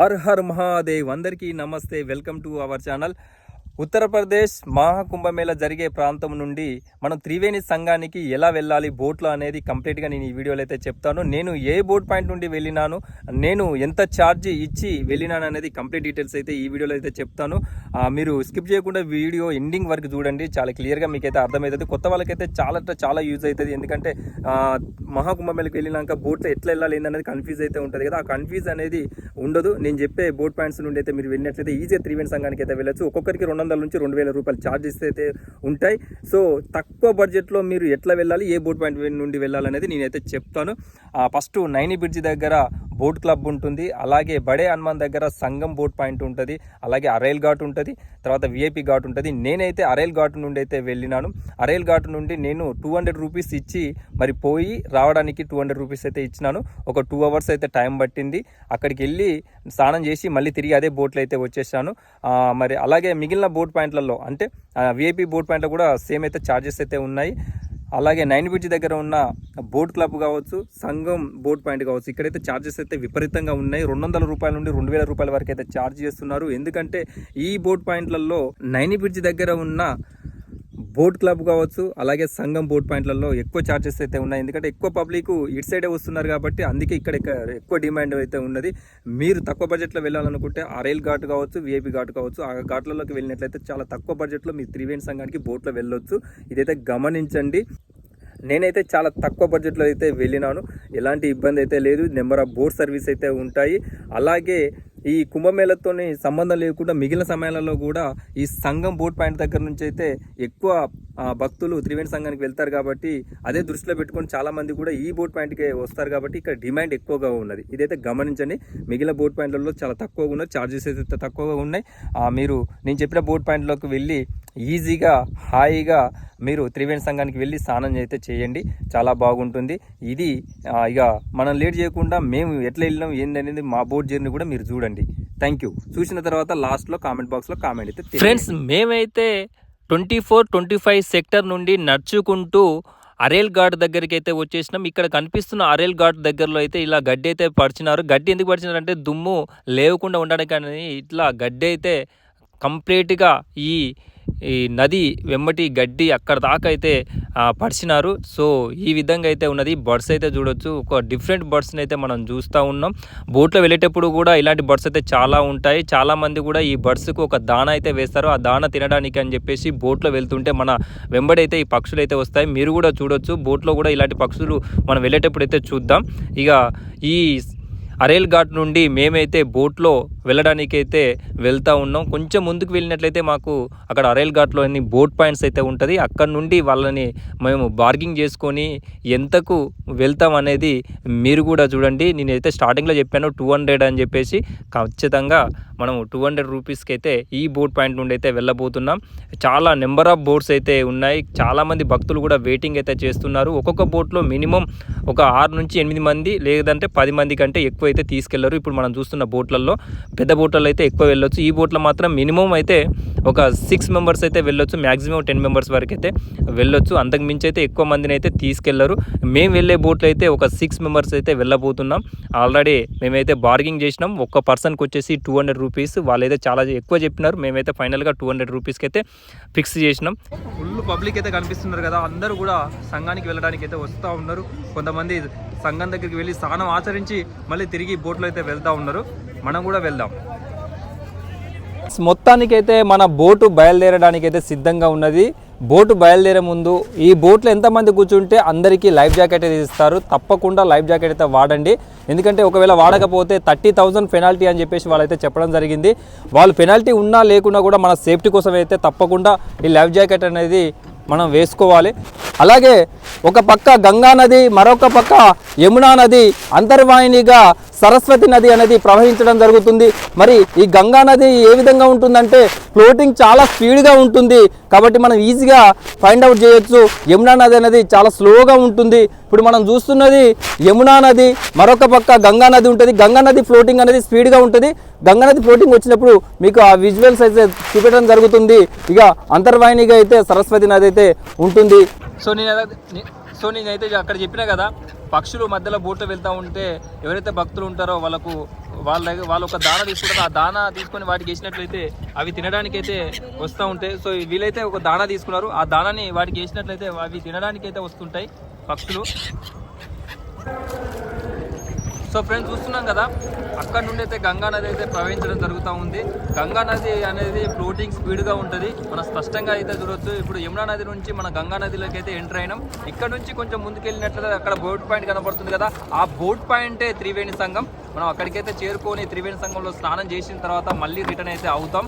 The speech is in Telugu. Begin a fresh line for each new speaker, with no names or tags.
హర్ హర్ మహాదేవ్ అందరికీ నమస్తే welcome to our channel Uttar Pradesh Maha Kumbh Mela జరిగే ప్రాంతం నుండి మనం త్రివేణి సంఘానికి ఎలా వెళ్ళాలి బోట్లో అనేది కంప్లీట్గా నేను ఈ వీడియోలో అయితే చెప్తాను. నేను ఏ బోట్ పాయింట్ నుండి వెళ్ళినాను నేను ఎంత ఛార్జ్ ఇచ్చి వెళ్ళినాను అనేది కంప్లీట్ డీటెయిల్స్ అయితే ఈ వీడియోలో అయితే చెప్తాను. మీరు స్కిప్ చేయకుండా వీడియో ఎండింగ్ వరకు చూడండి చాలా క్లియర్గా మీకైతే అర్థమవుతుంది. కొత్త వాళ్ళకైతే చాలా చాలా యూజ్ అవుతుంది. ఎందుకంటే మహాకుంభమేళకి వెళ్ళినాక బోట్లో ఎట్లా వెళ్ళాలి ఏందనేది కన్ఫ్యూజ్ అయితే ఉంటుంది కదా. ఆ కన్ఫ్యూజ్ అనేది ఉండదు. నేను చెప్పే బోట్ పాయింట్స్ నుండి అయితే మీరు వెళ్ళినట్లయితే ఈజీగా త్రివేణి సంఘానికి అయితే వెళ్ళచ్చు. ఒక్కొక్కరికి రెండు వందల నుంచి రెండు వేల రూపాయలు ఛార్జెస్ అయితే ఉంటాయి. సో తక్కువ బడ్జెట్లో మీరు ఎట్లా వెళ్ళాలి ఏ బోట్ పాయింట్ నుండి వెళ్ళాలనేది నేనైతే చెప్తాను. ఫస్ట్ నైని బ్రిడ్జ్ దగ్గర బోట్ క్లబ్ ఉంటుంది. అలాగే బడే హనుమాన్ దగ్గర సంగం బోట్ పాయింట్ ఉంటుంది. అలాగే అరైల్ ఘాట్ ఉంటుంది. తర్వాత విఐపి ఘాట్ ఉంటుంది. నేనైతే అరైల్ ఘాట్ నుండి అయితే వెళ్ళినాను. అరైల్ ఘాట్ నుండి నేను టూ హండ్రెడ్ రూపీస్ ఇచ్చి మరి పోయి రావడానికి టూ హండ్రెడ్ రూపీస్ అయితే ఇచ్చినాను. ఒక టూ అవర్స్ అయితే టైం పట్టింది. అక్కడికి వెళ్ళి స్నానం చేసి మళ్ళీ తిరిగి అదే బోట్లో అయితే వచ్చేసాను. మరి అలాగే మిగిలిన బోట్ పాయింట్లలో అంటే విఐపి బోట్ పాయింట్లో కూడా సేమ్ అయితే ఛార్జెస్ అయితే ఉన్నాయి. అలాగే నైన్ బ్రిడ్జ్ దగ్గర ఉన్న బోట్ క్లబ్ కావచ్చు సంఘం బోట్ పాయింట్ కావచ్చు ఇక్కడైతే ఛార్జెస్ అయితే విపరీతంగా ఉన్నాయి. రెండు వందల రూపాయల నుండి రెండు వేల రూపాయల వరకు అయితే ఛార్జ్ చేస్తున్నారు. ఎందుకంటే ఈ బోట్ పాయింట్లలో నైన్ బ్రిడ్జ్ దగ్గర ఉన్న బోట్ క్లబ్ కావచ్చు అలాగే సంఘం బోట్ పాయింట్లలో ఎక్కువ ఛార్జెస్ అయితే ఉన్నాయి. ఎందుకంటే ఎక్కువ పబ్లిక్ ఇటు సైడే వస్తున్నారు కాబట్టి అందుకే ఇక్కడ ఎక్కువ డిమాండ్ అయితే ఉన్నది. మీరు తక్కువ బడ్జెట్లో వెళ్ళాలనుకుంటే ఆ రైల్ ఘాట్ కావచ్చు విఐపి ఘాట్ కావచ్చు ఆ ఘాట్లలోకి వెళ్ళినట్లయితే చాలా తక్కువ బడ్జెట్లో మీ త్రివేణి సంఘానికి బోట్లో వెళ్ళొచ్చు. ఇదైతే గమనించండి. నేనైతే చాలా తక్కువ బడ్జెట్లో అయితే వెళ్ళినాను. ఎలాంటి ఇబ్బంది అయితే లేదు. నెంబర్ ఆఫ్ బోట్ సర్వీస్ అయితే ఉంటాయి. అలాగే ఈ కుంభమేళతోని సంబంధం లేకుండా మిగిలిన సమయాలలో కూడా ఈ సంఘం బోట్ పాయింట్ దగ్గర నుంచి అయితే ఎక్కువ భక్తులు త్రివేణి సంఘానికి వెళ్తారు కాబట్టి అదే దృష్టిలో పెట్టుకొని చాలా మంది కూడా ఈ బోట్ పాయింట్కి వస్తారు కాబట్టి ఇక్కడ డిమాండ్ ఎక్కువగా ఉన్నది. ఇదైతే గమనించండి. మిగిలిన బోట్ పాయింట్లలో చాలా తక్కువగా ఉన్నాయి ఛార్జెస్ అయితే తక్కువగా ఉన్నాయి. మీరు నేను చెప్పిన బోట్ పాయింట్లోకి వెళ్ళి ఈజీగా హాయిగా మీరు త్రివేణి సంఘానికి వెళ్ళి స్నానం అయితే చేయండి. చాలా బాగుంటుంది. ఇది ఇక మనం లేట్ చేయకుండా మేము ఎట్లా వెళ్ళినాం ఏందనేది మా బోట్ జర్నీ కూడా మీరు చూడండి. థ్యాంక్ యూ చూసిన తర్వాత లాస్ట్లో కామెంట్ బాక్స్లో కామెంట్ అయితే ఫ్రెండ్స్ మేమైతే twenty four twenty five sector నుండి నడుచుకుంటూ అరేల్ ఘాట్ దగ్గరికి అయితే వచ్చేసినాం. ఇక్కడ కనిపిస్తున్న అరేల్ ఘాట్ దగ్గరలో అయితే ఇలా గడ్డి అయితే పరిచినారు. గడ్డి ఎందుకు పరిచినారంటే దుమ్ము లేవకుండా ఉండడానికి అని ఇట్లా గడ్డి అయితే కంప్లీట్గా ఈ ఈ నది వెమ్మటి గడ్డి అక్కడ దాకా అయితే పడిచినారు. సో ఈ విధంగా అయితే ఉన్నది. బర్డ్స్ అయితే చూడొచ్చు. ఒక డిఫరెంట్ బర్డ్స్ని అయితే మనం చూస్తూ ఉన్నాం. బోట్లో వెళ్ళేటప్పుడు కూడా ఇలాంటి బర్డ్స్ అయితే చాలా ఉంటాయి. చాలామంది కూడా ఈ బర్డ్స్కు ఒక దాన అయితే వేస్తారు. ఆ దాన తినడానికి అని చెప్పేసి బోట్లో వెళ్తుంటే మన వెంబడైతే ఈ పక్షులు అయితే వస్తాయి. మీరు కూడా చూడొచ్చు. బోట్లో కూడా ఇలాంటి పక్షులు మనం వెళ్ళేటప్పుడు అయితే చూద్దాం. ఇక ఈ అరేల్ ఘాట్ నుండి మేమైతే బోట్లో వెళ్ళడానికి అయితే వెళ్తూ ఉన్నాం. కొంచెం ముందుకు వెళ్ళినట్లయితే మాకు అక్కడ అరేల్ ఘాట్లో అన్ని బోట్ పాయింట్స్ అయితే ఉంటుంది. అక్కడ నుండి వాళ్ళని మేము బార్గింగ్ చేసుకొని ఎంతకు వెళ్తాం అనేది మీరు కూడా చూడండి. నేనైతే స్టార్టింగ్లో చెప్పాను టూ హండ్రెడ్ అని చెప్పేసి. ఖచ్చితంగా మనం టూ హండ్రెడ్ రూపీస్కి అయితే ఈ బోట్ పాయింట్ నుండి అయితే వెళ్ళబోతున్నాం. చాలా నెంబర్ ఆఫ్ బోట్స్ అయితే ఉన్నాయి. చాలామంది భక్తులు కూడా వెయిటింగ్ అయితే చేస్తున్నారు. ఒక్కొక్క బోట్లో మినిమం ఒక ఆరు నుంచి ఎనిమిది మంది లేదంటే పది మంది కంటే ఎక్కువ అయితే తీసుకెళ్ళరు. ఇప్పుడు మనం చూస్తున్న బోట్లలో పెద్ద బోట్లలో అయితే ఎక్కువ వెళ్ళొచ్చు. ఈ బోట్లో మాత్రం మినిమం అయితే ఒక సిక్స్ మెంబర్స్ అయితే వెళ్ళొచ్చు. మ్యాక్సిమం టెన్ మెంబర్స్ వరకు అయితే వెళ్ళొచ్చు. అంతకు మించి అయితే ఎక్కువ మందిని అయితే తీసుకెళ్ళరు. మేము వెళ్ళే బోట్లో అయితే ఒక సిక్స్ మెంబర్స్ అయితే వెళ్ళబోతున్నాం. ఆల్రెడీ మేమైతే బార్గింగ్ చేసినాం. ఒక్క పర్సన్కి వచ్చేసి టూ హండ్రెడ్ రూపీస్ వాళ్ళైతే చాలా ఎక్కువ చెప్పినారు. మేమైతే ఫైనల్గా టూ హండ్రెడ్ రూపీస్కి అయితే ఫిక్స్ చేసినాం. ఫుల్ పబ్లిక్ అయితే కనిపిస్తున్నారు కదా. అందరూ కూడా సంఘానికి వెళ్ళడానికి అయితే వస్తూ ఉన్నారు. కొంతమంది సంఘం దగ్గరికి వెళ్ళి స్నానం ఆచరించి మళ్ళీ తిరిగి బోట్లో అయితే వెళ్తూ ఉన్నారు. మనం కూడా వెళ్దాం. మొత్తానికైతే మన బోటు బయలుదేరడానికి అయితే సిద్ధంగా ఉన్నది. బోటు బయలుదేరే ముందు ఈ బోట్లో ఎంతమంది కూర్చుంటే అందరికీ లైఫ్ జాకెట్ అయితే ఇస్తారు. తప్పకుండా లైఫ్ జాకెట్ అయితే వాడండి. ఎందుకంటే ఒకవేళ వాడకపోతే థర్టీ థౌసండ్ పెనాల్టీ అని చెప్పేసి వాళ్ళైతే చెప్పడం జరిగింది. వాళ్ళు పెనాల్టీ ఉన్నా లేకున్నా కూడా మన సేఫ్టీ కోసం అయితే తప్పకుండా ఈ లైఫ్ జాకెట్ అనేది మనం వేసుకోవాలి. అలాగే ఒక పక్క గంగా నది మరొక పక్క యమునా నది అంతర్వాహినిగా సరస్వతి నది అనేది ప్రవహించడం జరుగుతుంది. మరి ఈ గంగా నది ఏ విధంగా ఉంటుందంటే ఫ్లోటింగ్ చాలా స్పీడ్గా ఉంటుంది. కాబట్టి మనం ఈజీగా ఫైండ్ అవుట్ చేయొచ్చు. యమునా నది అనేది చాలా స్లోగా ఉంటుంది. ఇప్పుడు మనం చూస్తున్నది యమునా నది మరొక పక్క గంగా నది ఉంటుంది. గంగా నది ఫ్లోటింగ్ అనేది స్పీడ్గా ఉంటుంది. గంగా నది ఫ్లోటింగ్ వచ్చినప్పుడు మీకు ఆ విజువల్స్ అయితే చూపెట్టడం జరుగుతుంది. ఇక అంతర్వాహినిగా అయితే సరస్వతి నది అయితే ఉంటుంది. సో నేను సో నేనైతే అక్కడ చెప్పినా కదా పక్షులు మధ్యలో బోట్లో వెళ్తూ ఉంటే ఎవరైతే భక్తులు ఉంటారో వాళ్ళకు వాళ్ళ దగ్గర వాళ్ళు ఒక దాన తీసుకుంటారో. ఆ దాన తీసుకొని వాటికి వేసినట్లయితే అవి తినడానికి అయితే వస్తూ ఉంటాయి. సో వీలైతే ఒక దాన తీసుకున్నారు. ఆ దానాన్ని వాటికి వేసినట్లయితే అవి తినడానికి అయితే వస్తుంటాయి పక్షులు. సో ఫ్రెండ్స్ చూస్తున్నాం కదా అక్కడ నుండి అయితే గంగా నది అయితే ప్రవహించడం జరుగుతూ ఉంది. గంగా నది అనేది ఫ్లోటింగ్ స్పీడ్గా ఉంటుంది. మనం స్పష్టంగా అయితే చూడవచ్చు ఇప్పుడు యమునా నది నుంచి మన గంగా నదిలోకి అయితే ఎంటర్ అయినాం. ఇక్కడ నుంచి కొంచెం ముందుకెళ్ళినట్లయితే అక్కడ బోట్ పాయింట్ కనబడుతుంది కదా. ఆ బోట్ పాయింటే త్రివేణి సంఘం. మనం అక్కడికైతే చేరుకొని త్రివేణి సంఘంలో స్నానం చేసిన తర్వాత మళ్ళీ రిటర్న్ అయితే అవుతాం.